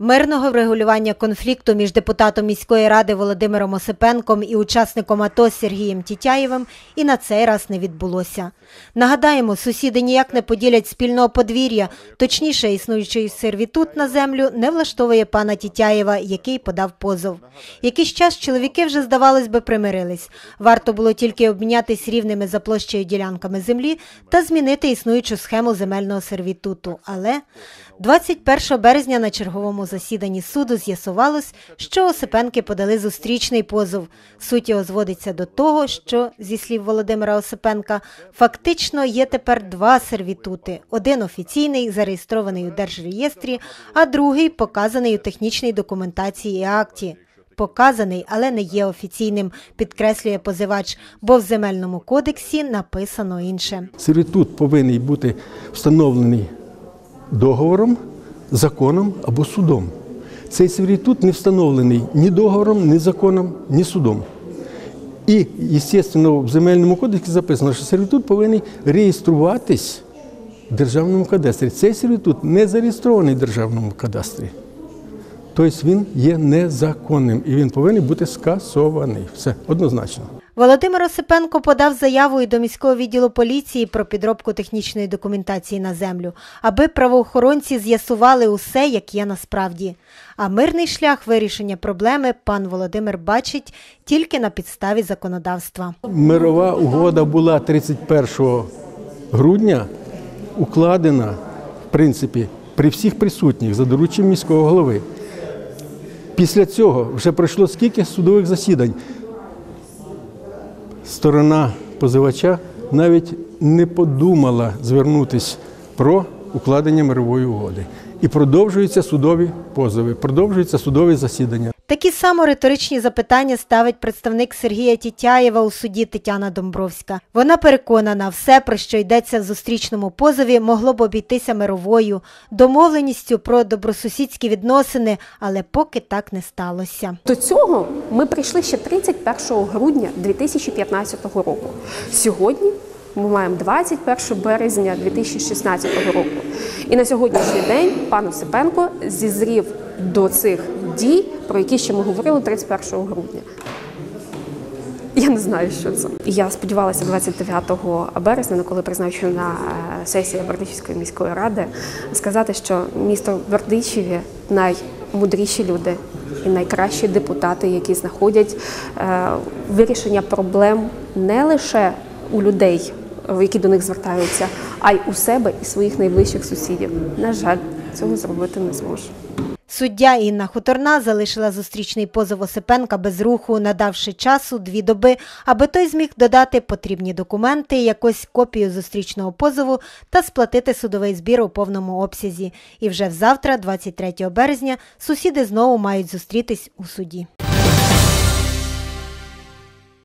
Мирного врегулювання конфлікту між депутатом міської ради Володимиром Осипенком і учасником АТО Сергієм Тітяєвим і на цей раз не відбулося. Нагадаємо, сусіди ніяк не поділять спільного подвір'я, точніше, існуючий сервітут на землю не влаштовує пана Тітяєва, який подав позов. Якийсь час чоловіки вже, здавалось би, примирились. Варто було тільки обмінятись рівними за площею ділянками землі та змінити існуючу схему земельного сервітуту. Але 21 березня на черговому засіданні суду з'ясувалось, що Осипенки подали зустрічний позов. Суть його зводиться до того, що, зі слів Володимира Осипенка, фактично є тепер два сервітути: один офіційний, зареєстрований у держреєстрі, а другий показаний у технічній документації і акті. Показаний, але не є офіційним, підкреслює позивач, бо в земельному кодексі написано інше. Сервітут повинен бути встановлений договором, законом або судом. Цей сервітут не встановлений ні договором, ні законом, ні судом. І, звісно, в земельному кодексі записано, що сервітут повинен реєструватись в державному кадастрі. Цей сервітут не зареєстрований в державному кадастрі. Тобто він є незаконним і він повинен бути скасований. Все однозначно. Володимир Осипенко подав заяву і до міського відділу поліції про підробку технічної документації на землю, аби правоохоронці з'ясували усе, як є насправді. А мирний шлях вирішення проблеми пан Володимир бачить тільки на підставі законодавства. Мирова угода була 31 грудня укладена, в принципі, при всіх присутніх за дорученням міського голови. Після цього вже пройшло скільки судових засідань. Сторона позивача навіть не подумала звернутися про укладення мирової угоди. І продовжуються судові позови, продовжуються судові засідання. Такі само риторичні запитання ставить представник Сергія Тітяєва у суді Тетяна Домбровська. Вона переконана, все, про що йдеться в зустрічному позові, могло б обійтися мировою, домовленістю про добросусідські відносини, але поки так не сталося. До цього ми прийшли ще 31 грудня 2015 року. Сьогодні ми маємо 21 березня 2016 року. І на сьогоднішній день пан Осипенко зізрів до цих дій, про які ще ми говорили 31 грудня. Я не знаю, що це. Я сподівалася 29 березня, коли призначена е, сесія Бердичівської міської ради, сказати, що місто Бердичеві наймудріші люди і найкращі депутати, які знаходять е, вирішення проблем не лише у людей, які до них звертаються, а й у себе і своїх найближчих сусідів. На жаль, цього зробити не зможе. Суддя Інна Хуторна залишила зустрічний позов Осипенка без руху, надавши часу дві доби, аби той зміг додати потрібні документи, якось копію зустрічного позову та сплатити судовий збір у повному обсязі. І вже взавтра, 23 березня, сусіди знову мають зустрітись у суді.